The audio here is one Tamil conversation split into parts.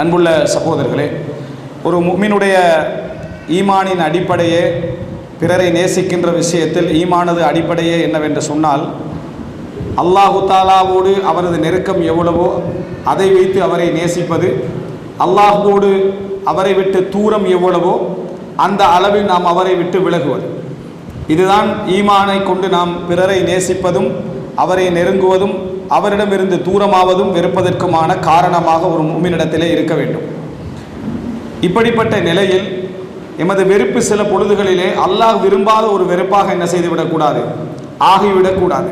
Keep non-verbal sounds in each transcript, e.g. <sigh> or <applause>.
அன்புள்ள சகோதரர்களே ஒரு முஃமினுடைய ஈமானின் அடிப்படையே பிறரை நேசிக்கின்ற விஷயத்தில் ஈமானது அடிப்படையே என்னவென்று சொன்னால் அல்லாஹு தாலாவோடு அவரது நெருக்கம் எவ்வளவோ அதை வைத்து அவரை நேசிப்பது அல்லாஹுவோடு அவரை விட்டு தூரம் எவ்வளவோ அந்த அளவில் நாம் அவரை விட்டு விலகுவது. இதுதான் ஈமானை கொண்டு நாம் பிறரை நேசிப்பதும் அவரை நெருங்குவதும் அவரிடமிருந்து தூரமாவதும் வெறுப்பதற்குமான காரணமாக ஒரு மூமினிடத்திலே இருக்க வேண்டும். இப்படிப்பட்ட நிலையில் எமது வெறுப்பு சில பொழுதுகளிலே அல்லாஹ் விரும்பாத ஒரு வெறுப்பாக என்ன செய்துவிடக்கூடாது? ஆகிவிடக்கூடாது.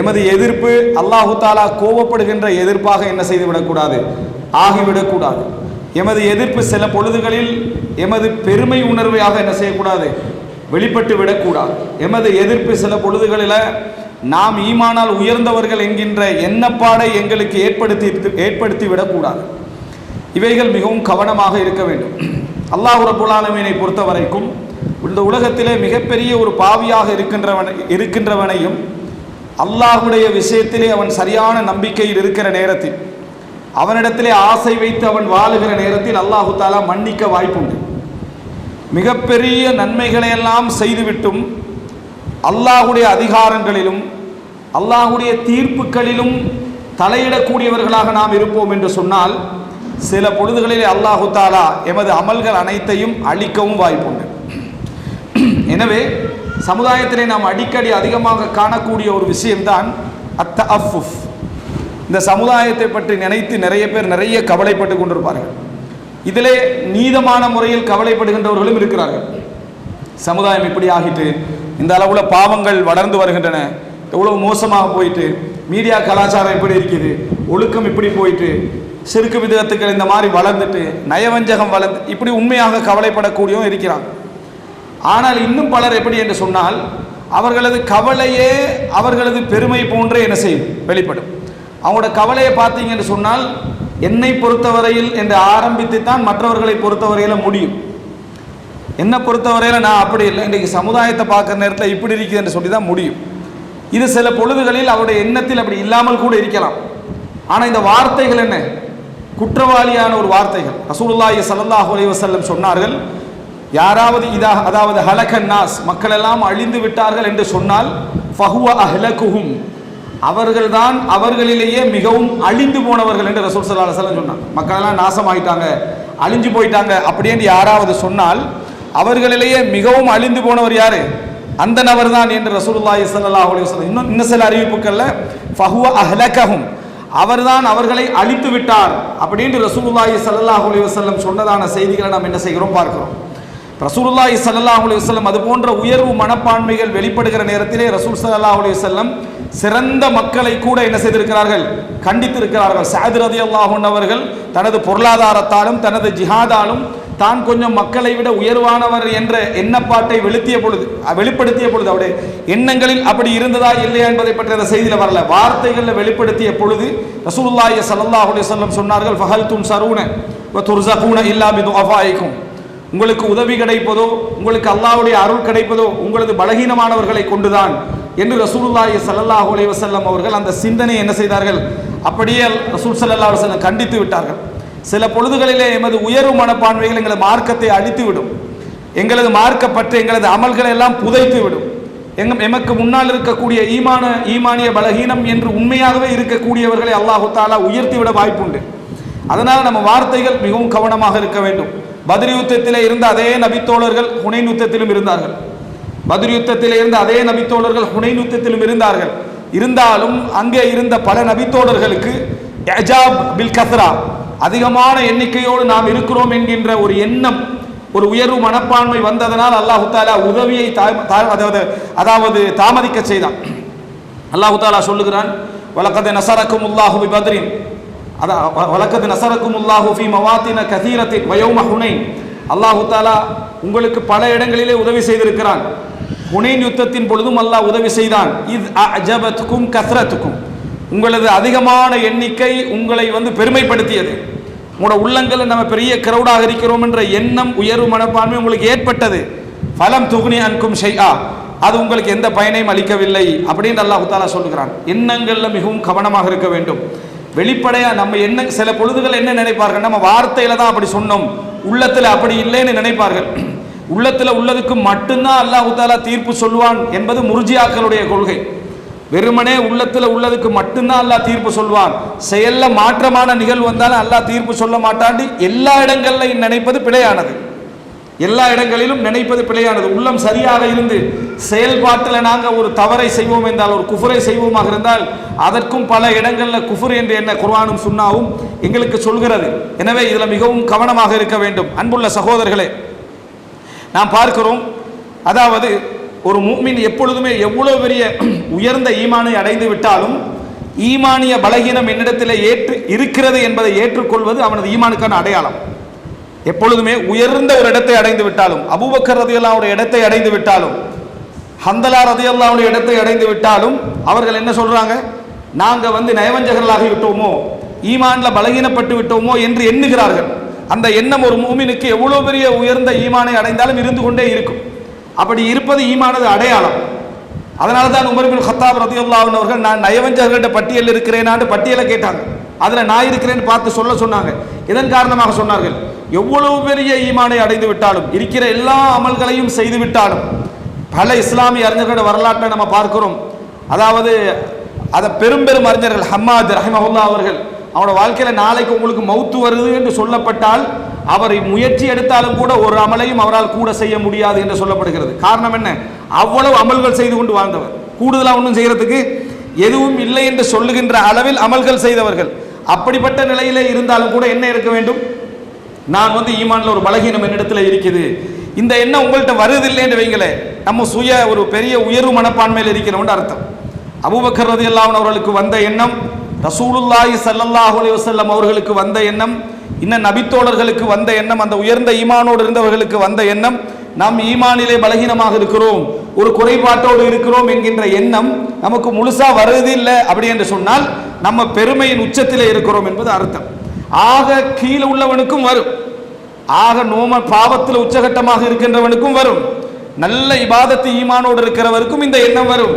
எமது எதிர்ப்பு அல்லாஹு தாலா கோபப்படுகின்ற எதிர்ப்பாக என்ன செய்துவிடக்கூடாது? ஆகிவிடக்கூடாது. எமது எதிர்ப்பு சில பொழுதுகளில் எமது பெருமை உணர்வையாக என்ன செய்யக்கூடாது? வெளிப்பட்டு விடக்கூடாது எமது எதிர்ப்பு சில பொழுதுகளில் நாம் ஈமானால் உயர்ந்தவர்கள் என்கின்ற எண்ணப்பாடை எங்களுக்கு ஏற்படுத்தி ஏற்படுத்தி விடக்கூடாது இவைகள் மிகவும் கவனமாக இருக்க வேண்டும். அல்லாஹ் ரபுல் பொறுத்த வரைக்கும் இந்த உலகத்திலே மிகப்பெரிய ஒரு பாவியாக இருக்கின்றவன் இருக்கின்றவனையும் அல்லாஹுடைய விஷயத்திலே அவன் சரியான நம்பிக்கையில் இருக்கிற நேரத்தில் அவனிடத்திலே ஆசை வைத்து அவன் வாழுகிற நேரத்தில் அல்லாஹு தாலா மன்னிக்க வாய்ப்புண்டு. மிகப்பெரிய நன்மைகளை எல்லாம் செய்துவிட்டும் அல்லாஹுடைய அதிகாரங்களிலும் அல்லாஹுடைய தீர்ப்புகளிலும் தலையிடக்கூடியவர்களாக நாம் இருப்போம் என்று சொன்னால் சில பொழுதுகளிலே அல்லாஹு தாலா எமது அமல்கள் அனைத்தையும் அழிக்கவும் வாய்ப்புண்டு எனவே சமுதாயத்திலே நாம் அடிக்கடி அதிகமாக காணக்கூடிய ஒரு விஷயம்தான் அத்த அஃபுஃப் இந்த சமுதாயத்தை பற்றி நினைத்து நிறைய பேர் நிறைய கவலைப்பட்டு கொண்டிருப்பார்கள். இதிலே நீதமான முறையில் கவலைப்படுகின்றவர்களும் இருக்கிறார்கள். சமுதாயம் இப்படி ஆகிட்டு இந்த அளவில் பாவங்கள் வளர்ந்து வருகின்றன. எவ்வளவு மோசமாக போயிட்டு மீடியா கலாச்சாரம் எப்படி இருக்குது ஒழுக்கம் இப்படி போயிட்டு சிறுக்கு விதத்துக்கள் இந்த மாதிரி வளர்ந்துட்டு நயவஞ்சகம் வளர்ந்து இப்படி உண்மையாக கவலைப்படக்கூடியவும் இருக்கிறாங்க ஆனால் இன்னும் பலர் எப்படி என்று சொன்னால் அவர்களது கவலையே அவர்களது பெருமை போன்றே என்ன செய்யும்? வெளிப்படும். அவங்களோட கவலையை பார்த்தீங்க என்று சொன்னால் என்னை பொறுத்தவரையில் என்று ஆரம்பித்து தான் மற்றவர்களை பொறுத்தவரையில் முடியும். என்னை பொறுத்தவரையில் நான் அப்படி இல்லை. இன்றைக்கு சமுதாயத்தை பார்க்குற நேரத்தில் இப்படி இருக்குது என்று சொல்லி தான் முடியும். இது சில பொழுதுகளில் அவருடைய எண்ணத்தில் அப்படி இல்லாமல் கூட இருக்கலாம். ஆனால் இந்த வார்த்தைகள் என்ன? குற்றவாளியான ஒரு வார்த்தைகள். ரசூலுல்லாஹி சல்லாஹ் அலைஹி சொன்னார்கள் யாராவது இதா அதாவது ஹலகன் நாஸ் மக்கள் எல்லாம் அழிந்து விட்டார்கள் என்று சொன்னால் ஃபஹுவ அஹ்லகுஹும். அவர்கள்தான் அவர்களிலேயே மிகவும் அழிந்து போனவர்கள் என்று ரசூல் சல்லா அலுவலம் சொன்னாங்க மக்கள் எல்லாம் நாசமாயிட்டாங்க அழிஞ்சு போயிட்டாங்க அப்படின்னு யாராவது சொன்னால் அவர்களிலேயே மிகவும் அழிந்து போனவர் யாரு? அந்த நபர் தான் என்று ரசூலுல்லாஹி ஸல்லல்லாஹு அலைஹி வஸல்லம் இன்னும் இன்னும் சில அறிவிப்புகள்ல ஃபஹுவ அஹ்லகஹும் அவர்தான் அவர்களை அழித்து விட்டார் அப்படின்னு ரசூலுல்லாஹி ஸல்லல்லாஹு அலைஹி வஸல்லம் சொன்னதான செய்திகளை நாம் என்ன செய்கிறோம் பார்க்கிறோம். ரசூலுல்லாஹி ஸல்லல்லாஹு அலைஹி வஸல்லம் அது போன்ற உயர்வு மனப்பான்மைகள் வெளிப்படுகிற நேரத்திலே ரசூல் ஸல்லல்லாஹு அலைஹி வஸல்லம் சிறந்த மக்களை கூட என்ன செய்திருக்கிறார்கள்? கண்டித்திருக்கிறார்கள். சாதிரதி அல்லாஹன் அவர்கள் தனது பொருளாதாரத்தாலும் தனது ஜிஹாதாலும் தான் கொஞ்சம் மக்களை விட உயர்வானவர் என்ற எண்ணப்பாட்டை வெளுத்திய பொழுது வெளிப்படுத்திய பொழுது அவருடைய எண்ணங்களில் அப்படி இருந்ததா இல்லையா என்பதை பற்றி அந்த செய்தியில் வரல. வார்த்தைகளில் வெளிப்படுத்திய பொழுது ரசூலுல்லாஹி ஸல்லல்லாஹு அலைஹி வஸல்லம் சொன்னார்கள் ஃபஹல் தும் சரூன வ துர்ஸகூன இல்லா உங்களுக்கு உதவி கிடைப்பதோ உங்களுக்கு அல்லாவுடைய அருள் கிடைப்பதோ உங்களது பலகீனமானவர்களை கொண்டுதான் என்று ரசூலுல்லாஹி ஸல்லல்லாஹு அலைவசல்லம் அவர்கள் அந்த சிந்தனை என்ன செய்தார்கள்? அப்படியே ரசூல் ஸல்லல்லாஹு அலைஹி கண்டித்து விட்டார்கள். சில பொழுதுகளிலே எமது உயர்வு மனப்பான்மைகள் எங்களது மார்க்கத்தை அழித்து விடும் எங்களது மார்க்கப்பற்று எங்களது அமல்களை எல்லாம் புதைத்து விடும் எங்க எமக்கு முன்னால் இருக்கக்கூடிய ஈமான ஈமானிய பலகீனம் என்று உண்மையாகவே இருக்கக்கூடியவர்களை அல்லாஹு தாலா உயர்த்தி விட வாய்ப்புண்டு. அதனால் நம்ம வார்த்தைகள் மிகவும் கவனமாக இருக்க வேண்டும். பதிரி யுத்தத்தில் இருந்த அதே நபித்தோழர்கள் ஹுனைன் யுத்தத்திலும் இருந்தார்கள். பதிரி யுத்தத்திலே இருந்த அதே நபித்தோழர்கள் ஹுனைன் யுத்தத்திலும் இருந்தார்கள். இருந்தாலும் அங்கே இருந்த பல நபித்தோழர்களுக்கு எஜாப் பில் கத்ரா அதிகமான எண்ணிக்கையோடு நாம் இருக்கிறோம் என்கின்ற ஒரு எண்ணம் ஒரு உயர்வு மனப்பான்மை வந்ததனால் அல்லாஹு தாலா உதவியை அதாவது அதாவது தாமதிக்க செய்தான். அல்லாஹு தாலா சொல்லுகிறான் வழக்கது நசரக்கும் உல்லாஹு பத்ரின் அதான் வழக்கது நசரக்கும் உல்லாஹு ஃபி மவாத்தின கதீரத்தின் வயோம ஹுனை அல்லாஹு தாலா உங்களுக்கு பல இடங்களிலே உதவி செய்திருக்கிறான். ஹுனைன் யுத்தத்தின் பொழுதும் அல்லாஹ் உதவி செய்தான். இது அஜபத்துக்கும் கத்ரத்துக்கும் உங்களது அதிகமான எண்ணிக்கை உங்களை வந்து பெருமைப்படுத்தியது. உங்களோட உள்ளங்களில் நம்ம பெரிய கிரௌடாக இருக்கிறோம் என்ற எண்ணம் உயர்வு மனப்பான்மை உங்களுக்கு ஏற்பட்டது. பலம் துகுனி அன்கும் ஷைஆ. அது உங்களுக்கு எந்த பயனையும் அளிக்கவில்லை அப்படின்னு அல்லாஹு தாலா சொல்லுகிறான். எண்ணங்களில் மிகவும் கவனமாக இருக்க வேண்டும். வெளிப்படையாக நம்ம என்ன சில பொழுதுகள் என்ன நினைப்பார்கள்? நம்ம வார்த்தையில தான் அப்படி சொன்னோம். உள்ளத்தில் அப்படி இல்லைன்னு நினைப்பார்கள். <clears throat> உள்ளத்தில் உள்ளதுக்கு மட்டும்தான் அல்லாஹு தாலா தீர்ப்பு சொல்வான் என்பது முர்ஜியாக்களுடைய கொள்கை. வெறுமனே உள்ளத்துல உள்ளதுக்கு மட்டும்தான் அல்லாஹ் தீர்ப்பு சொல்வான். செயல்ல மாற்றமான நிகழ்வு வந்தாலும் அல்லாஹ் தீர்ப்பு சொல்ல மாட்டாண்டு எல்லா இடங்கள்லையும் நினைப்பது பிழையானது. எல்லா இடங்களிலும் நினைப்பது பிழையானது. உள்ளம் சரியாக இருந்து செயல்பாட்டில் நாங்கள் ஒரு தவறை செய்வோம் என்றால் ஒரு குஃபரை செய்வோமாக இருந்தால் அதற்கும் பல இடங்களில் குஃபர் என்று என்ன? குர்வானும் சுன்னாவும் எங்களுக்கு சொல்கிறது. எனவே இதில் மிகவும் கவனமாக இருக்க வேண்டும். அன்புள்ள சகோதரர்களே நாம் பார்க்கிறோம். அதாவது ஒரு மூமின் எப்பொழுதுமே எவ்வளோ பெரிய உயர்ந்த ஈமானை அடைந்து விட்டாலும் ஈமானிய பலகீனம் என்னிடத்தில் ஏற்று இருக்கிறது என்பதை ஏற்றுக்கொள்வது அவனது ஈமானுக்கான அடையாளம். எப்பொழுதுமே உயர்ந்த ஒரு இடத்தை அடைந்து விட்டாலும் அபூபக்கர் ரதியல்லாவுடைய இடத்தை அடைந்து விட்டாலும் ஹந்தலா ரதியல்லாவுடைய இடத்தை அடைந்து விட்டாலும் அவர்கள் என்ன சொல்றாங்க? நாங்கள் வந்து நயவஞ்சகர்களாகி விட்டோமோ ஈமான்ல பலகீனப்பட்டு விட்டோமோ என்று எண்ணுகிறார்கள். அந்த எண்ணம் ஒரு மூமினுக்கு எவ்வளோ பெரிய உயர்ந்த ஈமானை அடைந்தாலும் இருந்து கொண்டே இருக்கும். அப்படி இருப்பது ஈமானது அடையாளம். அதனால தான் உமர்பின் ஹத்தாப் ரதியுல்லாஹன் அவர்கள் நான் நயவஞ்சர்கள்ட்ட பட்டியலில் இருக்கிறேனான்னு பட்டியலை கேட்டாங்க. அதில் நான் இருக்கிறேன்னு பார்த்து சொல்ல சொன்னாங்க. இதன் காரணமாக சொன்னார்கள் எவ்வளவு பெரிய ஈமானை அடைந்து விட்டாலும் இருக்கிற எல்லா அமல்களையும் செய்து விட்டாலும் பல இஸ்லாமிய அறிஞர்களோட வரலாற்றை நம்ம பார்க்கிறோம். அதாவது அதை பெரும் பெரும் அறிஞர்கள் ஹம்மாத் ரஹிமஹுல்லா அவர்கள் அவனோட வாழ்க்கையில் நாளைக்கு உங்களுக்கு மௌத்து வருது என்று சொல்லப்பட்டால் அவர் முயற்சி எடுத்தாலும் கூட ஒரு அமலையும் அவரால் கூட செய்ய முடியாது என்று சொல்லப்படுகிறது. காரணம் என்ன? அவ்வளவு அமல்கள் செய்து கொண்டு வாழ்ந்தவர். கூடுதலாக ஒன்றும் செய்கிறதுக்கு எதுவும் இல்லை என்று சொல்லுகின்ற அளவில் அமல்கள் செய்தவர்கள். அப்படிப்பட்ட நிலையிலே இருந்தாலும் கூட என்ன இருக்க வேண்டும்? நான் வந்து ஈமான்ல ஒரு பலகீனம் என்னிடத்துல இருக்குது. இந்த எண்ணம் உங்கள்கிட்ட வருதில்லைன்னு வைங்களே நம்ம சுய ஒரு பெரிய உயர்வு மனப்பான்மையில் இருக்கிறோம்னு அர்த்தம். அபுபக்கர் ரதி அல்லாமன் அவர்களுக்கு வந்த எண்ணம் ரசூலுல்லாஹி ஸல்லல்லாஹு அலி வசல்லம் அவர்களுக்கு வந்த எண்ணம் இன்னும் நபித்தோழர்களுக்கு வந்த எண்ணம் அந்த உயர்ந்த ஈமானோடு இருந்தவர்களுக்கு வந்த எண்ணம் நாம் ஈமானிலே பலகீனமாக இருக்கிறோம் ஒரு குறைபாட்டோடு இருக்கிறோம் என்கின்ற எண்ணம் நமக்கு முழுசா வருவதில்லை அப்படி என்று சொன்னால் நம்ம பெருமையின் உச்சத்திலே இருக்கிறோம் என்பது அர்த்தம். ஆக கீழே உள்ளவனுக்கும் வரும். ஆக நோம பாவத்தில் உச்சகட்டமாக இருக்கின்றவனுக்கும் வரும். நல்ல இபாதத்து ஈமானோடு இருக்கிறவருக்கும் இந்த எண்ணம் வரும்.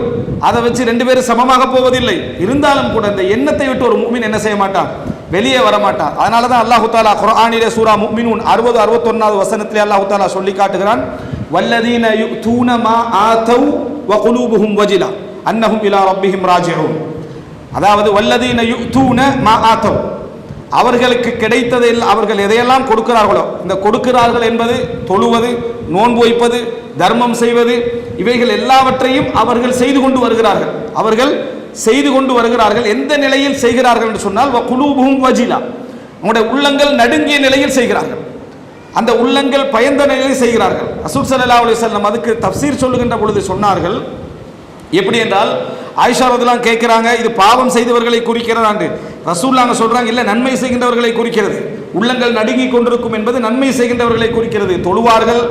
அதை வச்சு ரெண்டு பேரும் சமமாக போவதில்லை. இருந்தாலும் கூட இந்த எண்ணத்தை விட்டு ஒரு மூமின் என்ன செய்ய மாட்டான்? வெளியே வர மாட்டான் அதனால தான் அல்லாஹு தாலா குரானிலே சூரா முக்மினூன் அறுபது அறுபத்தொன்னாவது வசனத்திலே அல்லாஹு தாலா சொல்லி காட்டுகிறான் வல்லதீன யுக்தூன மா ஆதவ் வ குலூபுஹும் வஜிலா அன்னஹும் இலா ரப்பிஹிம் ராஜிஹும் அதாவது வல்லதீன யுக்தூன மா ஆதவ் அவர்களுக்கு கிடைத்ததை அவர்கள் எதையெல்லாம் கொடுக்கிறார்களோ இந்த கொடுக்கிறார்கள் என்பது தொழுவது நோன்பு வைப்பது தர்மம் செய்வது இவைகள் எல்லாவற்றையும் அவர்கள் செய்து கொண்டு வருகிறார்கள். அவர்கள் செய்து கொண்டு வருகிறார்கள். எந்த நிலையில் செய்கிறார்கள் என்று சொன்னால் குலூபும் வஜிலா. உங்களுடைய உள்ளங்கள் நடுங்கிய நிலையில் செய்கிறார்கள். அந்த உள்ளங்கள் பயந்த நிலையில் செய்கிறார்கள். அசூர் சல்லா அலுவலம் அதுக்கு தப்சீர் சொல்லுகின்ற பொழுது சொன்னார்கள் எப்படி என்றால் ஆயிஷா ரதுலாம் கேட்கிறாங்க இது பாவம் செய்தவர்களை குறிக்கிறதாண்டு ரசூல்லாங்க சொல்கிறாங்க இல்லை நன்மை செய்கின்றவர்களை குறிக்கிறது. உள்ளங்கள் நடுங்கி கொண்டிருக்கும் என்பது நன்மை செய்கின்றவர்களை குறிக்கிறது. தொழுவார்கள்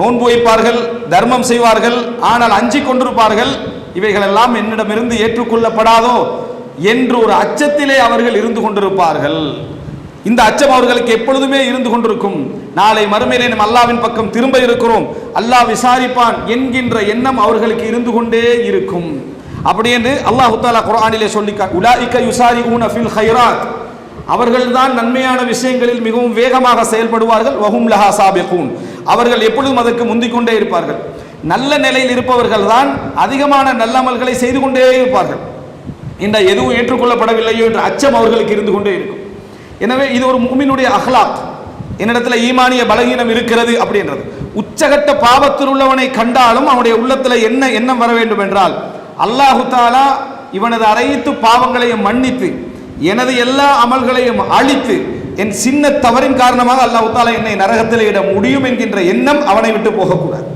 நோன்பு வைப்பார்கள் தர்மம் செய்வார்கள் ஆனால் அஞ்சி கொண்டிருப்பார்கள் இவைகளெல்லாம் என்னிடமிருந்து ஏற்றுக்கொள்ளப்படாதோ என்று ஒரு அச்சத்திலே அவர்கள் இருந்து கொண்டிருப்பார்கள். இந்த அச்சம் அவர்களுக்கு எப்பொழுதுமே இருந்து கொண்டிருக்கும். நாளை மறுமையிலே நம்ம அல்லாவின் பக்கம் திரும்ப இருக்கிறோம். அல்லாஹ் விசாரிப்பான் என்கின்ற எண்ணம் அவர்களுக்கு இருந்து கொண்டே இருக்கும். அப்படி என்று அல்லாஹு தாலா குரானிலே சொல்லிக்கா உலாயிக்க யுசாரி ஊன ஃபில் ஹைராத் அவர்கள்தான் நன்மையான விஷயங்களில் மிகவும் வேகமாக செயல்படுவார்கள். வஹும் லஹா சாபிகூன். அவர்கள் எப்பொழுதும் அதற்கு முந்திக் கொண்டே இருப்பார்கள். நல்ல நிலையில் இருப்பவர்கள் தான் அதிகமான நல்லமல்களை செய்து கொண்டே இருப்பார்கள். இந்த எதுவும் ஏற்றுக்கொள்ளப்படவில்லையோ என்ற அச்சம் அவர்களுக்கு இருந்து கொண்டே இருக்கும். எனவே இது ஒரு முமினுடைய அஹ்லாக். என்னிடத்தில் ஈமானிய பலகீனம் இருக்கிறது அப்படின்றது. உச்சகட்ட பாவத்தில் உள்ளவனை கண்டாலும் அவனுடைய உள்ளத்தில் என்ன எண்ணம் வர வேண்டும் என்றால் அல்லாஹு தாலா இவனது அனைத்து பாவங்களையும் மன்னித்து எனது எல்லா அமல்களையும் அழித்து என் சின்ன தவறின் காரணமாக அல்லாஹு தாலா என்னை நரகத்தில் இட முடியும் என்கின்ற எண்ணம் அவனை விட்டு போகக்கூடாது.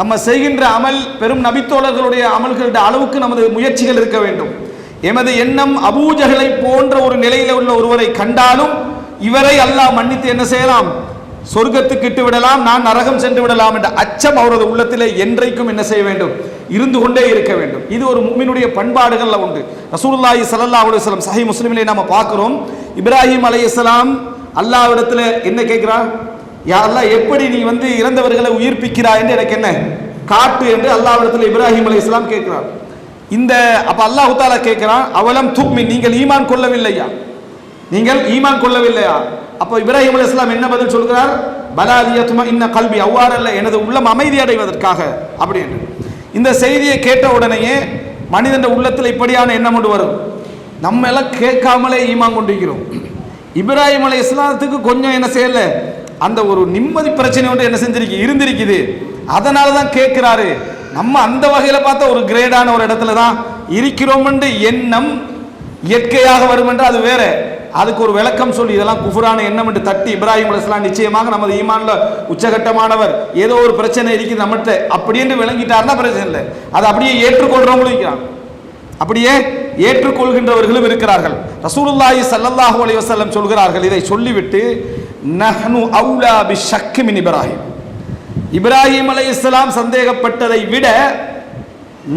நம்ம செய்கின்ற அமல் பெரும் நபித்தோழர்களுடைய அமல்களுடைய அளவுக்கு நமது முயற்சிகள் இருக்க வேண்டும். எமது எண்ணம் அபூஜகளை போன்ற ஒரு நிலையில் உள்ள ஒருவரை கண்டாலும் இவரை அல்லாஹ் மன்னித்து என்ன செய்யலாம்? சொர்க்கத்துக்கு இட்டு விடலாம் நான் நரகம் சென்று விடலாம் என்ற அச்சம் அவரது உள்ளத்திலே என்றைக்கும் என்ன செய்ய வேண்டும்? இருந்து கொண்டே இருக்க வேண்டும். இது ஒரு மும்மினுடைய பண்பாடுகள்ல உண்டு. ரசூல்லாஹி சல்லா அலுவலம் சஹி முஸ்லிமிலே நாம பார்க்கிறோம். இப்ராஹிம் அல்லாஹ் அல்லாஹ்விடத்துல என்ன கேட்கிறான் யாரெல்லாம் எப்படி நீ வந்து இறந்தவர்களை உயிர்ப்பிக்கிறாய் என்று எனக்கு என்ன? காட்டு என்று அல்லாவிடத்தில் இப்ராஹிம் இஸ்லாம் கேட்கிறார். இந்த அப்ப அல்லாஹு தாலா கேட்கிறான் அவலம் துக்மி நீங்கள் ஈமான் கொள்ளவில்லையா? நீங்கள் ஈமான் கொள்ளவில்லையா? அப்போ இப்ராஹிம் அலி இஸ்லாம் என்ன பதில் சொல்கிறார்? பலாதியத்துமா இன்ன கல்வி அவ்வாறல்ல எனது உள்ளம் அமைதி அடைவதற்காக. அப்படின்னு இந்த செய்தியை கேட்ட உடனேயே மனிதன் உள்ளத்தில் இப்படியான எண்ணம் கொண்டு வரும். நம்ம எல்லாம் கேட்காமலே ஈமான் கொண்டிருக்கிறோம். இப்ராஹிம் அலி இஸ்லாத்துக்கு கொஞ்சம் என்ன செய்யல? அந்த ஒரு நிம்மதி பிரச்சனை ஒன்று என்ன செஞ்சிருக்கு? இருந்திருக்குது. அதனால தான் கேட்கிறாரு. நம்ம அந்த வகையில் பார்த்தா ஒரு கிரேடான ஒரு இடத்துல தான் இருக்கிறோம் என்று எண்ணம் இயற்கையாக வரும் என்று அது வேற. அதுக்கு ஒரு விளக்கம் சொல்லி இதெல்லாம் குஃபுரான எண்ணம் என்று தட்டி இப்ராஹிம் அலிஸ்லாம் நிச்சயமாக நமது ஈமான்ல உச்சகட்டமானவர். ஏதோ ஒரு பிரச்சனை இருக்குது நம்மகிட்ட அப்படி என்று விளங்கிட்டாருன்னா பிரச்சனை இல்லை. அதை அப்படியே ஏற்றுக்கொள்றவங்களும் இருக்கிறாங்க. அப்படியே ஏற்றுக்கொள்கின்றவர்களும் இருக்கிறார்கள். ரசூலுல்லாஹி ஸல்லல்லாஹு அலைஹி சொல்கிறார்கள். இதை சொல்லிவிட்டு நஹ்னு அவுலா பி ஷக்கு மின் இப்ராஹிம். இப்ராஹிம் இஸ்லாம் சந்தேகப்பட்டதை விட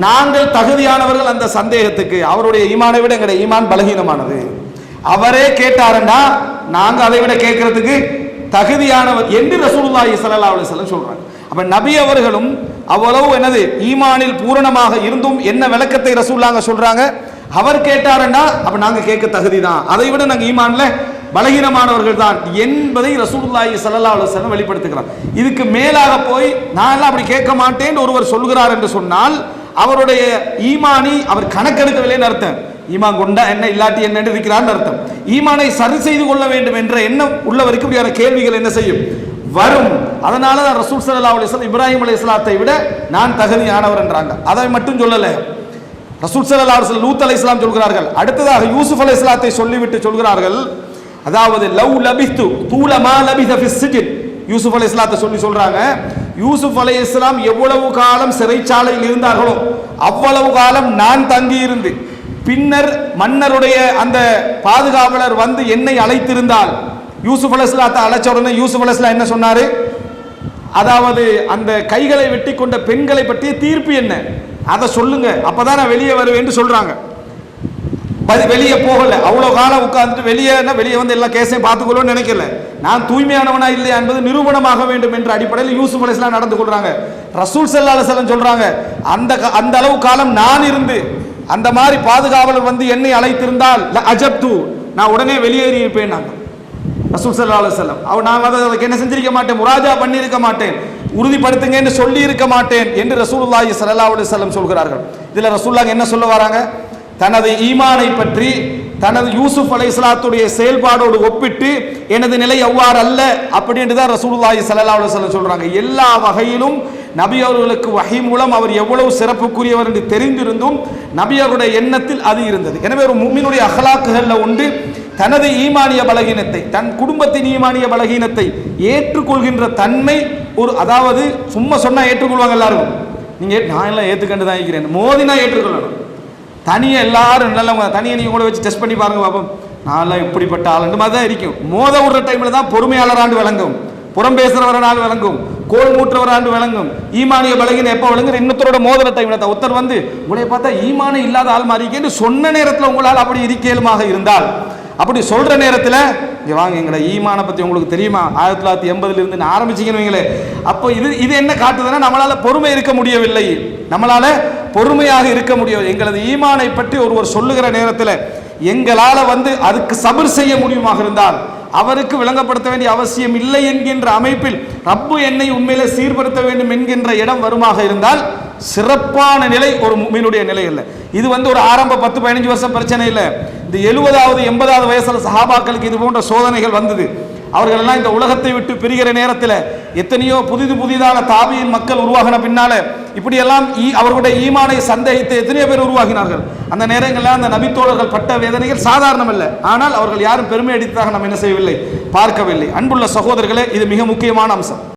நாங்கள் தகுதியானவர்கள் அந்த சந்தேகத்துக்கு. அவருடைய ஈமானை விட எங்களுடைய ஈமான் பலகீனமானது. அவரே கேட்டாருன்னா நாங்கள் அதை விட கேட்கறதுக்கு தகுதியானவர் என்று ரசூலுல்லாஹி ஸல்லல்லாஹு அலைஹி வஸல்லம் சொல்றாங்க. அப்ப நபி அவர்களும் அவ்வளவு என்னது? ஈமானில் பூரணமாக இருந்தும் என்ன விளக்கத்தை ரசூல்லாங்க சொல்றாங்க? அவர் கேட்டாருன்னா அப்ப நாங்க கேட்க தகுதி தான் அதை விட நாங்க ஈமான்ல பலகீனமானவர்கள் தான் என்பதை ரசூலுல்லாஹி ஸல்லல்லாஹு அலைஹி வஸல்லம் வெளிப்படுத்துகிறார். இதுக்கு மேலாக போய் நான் எல்லாம் அப்படி கேட்க மாட்டேன் ஒருவர் சொல்கிறார் என்று சொன்னால் அவருடைய ஈமானி அவர் கணக்கெடுக்கவில்லைன்னு அர்த்தம். ஈமான் கொண்டா என்ன இல்லாட்டி என்ன இருக்கிறான்னு அர்த்தம். ஈமானை சரி செய்து கொள்ள வேண்டும் என்ற எண்ணம் உள்ளவருக்கு இப்படியான கேள்விகள் என்ன செய்யும்? வரும். அதனால தான் ரசூல் சல்லா அலைஹி வஸல்லம் இப்ராஹிம் இஸ்லாத்தை விட நான் தகுதியானவர் என்றாங்க. அதை மட்டும் சொல்லல. ரசூல் சல்லா அலுவலம் லூத் அலி இஸ்லாம் சொல்கிறார்கள். அடுத்ததாக யூசுப் அலைஹிஸ்ஸலாத்தை சொல்லிவிட்டு சொல்கிறார்கள் அதாவது லவ் லபித்து தூலமா லபித ஃபிஸ் சிஜின் யூசுப் இஸ்லாத்தை சொல்லி சொல்றாங்க. யூசுப் இஸ்லாம் எவ்வளவு காலம் சிறைச்சாலையில் இருந்தார்களோ அவ்வளவு காலம் நான் தங்கி இருந்து பின்னர் மன்னருடைய அந்த பாதுகாவலர் வந்து என்னை அழைத்திருந்தால் யூசுப் இஸ்லாத்தை அழைச்ச உடனே யூசுப் இஸ்லாம் என்ன சொன்னாரு? அதாவது அந்த கைகளை வெட்டி கொண்ட பெண்களை பற்றிய தீர்ப்பு என்ன? அதை சொல்லுங்க அப்பதான் நான் வெளியே வருவேன் சொல்றாங்க. வெளியே போகல. அவ்வளோ காலம் உட்கார்ந்துட்டு வெளியே வெளியே வந்து எல்லா கேஸையும் பார்த்துக்கொள்ளணும்னு நினைக்கல. நான் தூய்மையானவனா இல்லையா என்பது நிரூபணமாக வேண்டும் என்ற அடிப்படையில் யூசுப் அலைஹிஸ்ஸலாம் நடந்து கொள்றாங்க. ரசூல் செல்லால செல்லம் சொல்றாங்க அந்த அந்த அளவு காலம் நான் இருந்து அந்த மாதிரி பாதுகாவலர் வந்து என்னை அழைத்திருந்தால் அஜப்து நான் உடனே வெளியேறி இருப்பேன் நாங்கள் ரசூல் செல்லால செல்லம் வஸல்லம் அவர் நான் அதை அதுக்கு என்ன செஞ்சிருக்க மாட்டேன்? முராஜா பண்ணியிருக்க மாட்டேன். உறுதிப்படுத்துங்க என்று சொல்லி இருக்க மாட்டேன் என்று ரசூலுல்லாஹி ஸல்லல்லாஹு அலைஹி சொல்கிறார்கள். இதில் ரசூல்லாங்க என்ன சொல்ல வராங்க? தனது ஈமானை பற்றி தனது யூசுப் அலைஹிஸ்ஸலாத்துடைய செயல்பாடோடு ஒப்பிட்டு எனது நிலை அவ்வாறு அல்ல அப்படின்ட்டு தான் ரசூலுல்லாஹி சல்லா அலுவலம் சொல்கிறாங்க எல்லா வகையிலும் நபி அவர்களுக்கு வகை மூலம் அவர் எவ்வளவு சிறப்புக்குரியவர் என்று தெரிந்திருந்தும் நபி அவருடைய எண்ணத்தில் அது இருந்தது. எனவே ஒரு மும்மினுடைய அகலாக்குகளில் உண்டு தனது ஈமானிய பலகீனத்தை தன் குடும்பத்தின் ஈமானிய பலகீனத்தை ஏற்றுக்கொள்கின்ற தன்மை ஒரு அதாவது சும்மா சொன்னால் ஏற்றுக்கொள்வாங்க எல்லாரும் நீங்கள் நான் எல்லாம் ஏற்றுக்கண்டு தான் இருக்கிறேன். மோதினா ஏற்றுக்கொள்ளணும். தனியாக எல்லாரும் நல்லவங்க தனியை நீங்கள் கூட வச்சு டெஸ்ட் பண்ணி பாருங்க பாப்போம். நான்லாம் இப்படிப்பட்ட ஆள். மாதிரி தான் இருக்கும். மோத விடுற டைமில் தான் பொறுமையாளராண்டு விளங்கும். புறம் பேசுறவராண்டு விளங்கும். கோல் மூற்றவராண்டு விளங்கும். ஈமானிய பலகின எப்போ விளங்குற இன்னொருத்தரோட மோதல டைமில் தான். ஒருத்தர் வந்து உங்களை பார்த்தா ஈமானம் இல்லாத ஆள் மாதிரி சொன்ன நேரத்தில் உங்களால் அப்படி இருக்கேலுமாக இருந்தால் அப்படி சொல்கிற நேரத்தில் இங்கே வாங்க எங்களை ஈமானை பற்றி உங்களுக்கு தெரியுமா? ஆயிரத்தி தொள்ளாயிரத்தி எண்பதுலேருந்து நான் ஆரம்பிச்சிக்கணும் அப்போ இது இது என்ன காட்டுதுன்னா நம்மளால் பொறுமை இருக்க முடியவில்லை. நம்மளால் பொறுமையாக இருக்க முடியும் எங்களது ஈமானை பற்றி ஒருவர் சொல்லுகிற நேரத்தில் எங்களால் வந்து அதுக்கு சபர் செய்ய முடியுமாக இருந்தால் அவருக்கு விளங்கப்படுத்த வேண்டிய அவசியம் இல்லை என்கின்ற அமைப்பில் ரப்பு என்னை உண்மையிலே சீர்படுத்த வேண்டும் என்கின்ற இடம் வருமாக இருந்தால் சிறப்பான நிலை ஒரு மீனுடைய நிலை இல்லை. இது வந்து ஒரு ஆரம்ப பத்து பதினஞ்சு வருஷம் பிரச்சனை இல்லை. இந்த எழுபதாவது எண்பதாவது வயசுல சஹாபாக்களுக்கு இது போன்ற சோதனைகள் வந்தது. அவர்கள் எல்லாம் இந்த உலகத்தை விட்டு பிரிகிற நேரத்தில் எத்தனையோ புதிது புதிதான தாபியின் மக்கள் உருவாகின பின்னால இப்படியெல்லாம் ஈ- அவர்களுடைய ஈமானை சந்தேகித்து எத்தனையோ பேர் உருவாகினார்கள். அந்த நேரங்களில் அந்த நபித்தோழர்கள் பட்ட வேதனைகள் சாதாரணம் இல்லை. ஆனால் அவர்கள் யாரும் பெருமை அடித்ததாக நாம் என்ன செய்யவில்லை? பார்க்கவில்லை. அன்புள்ள சகோதரர்களே இது மிக முக்கியமான அம்சம்.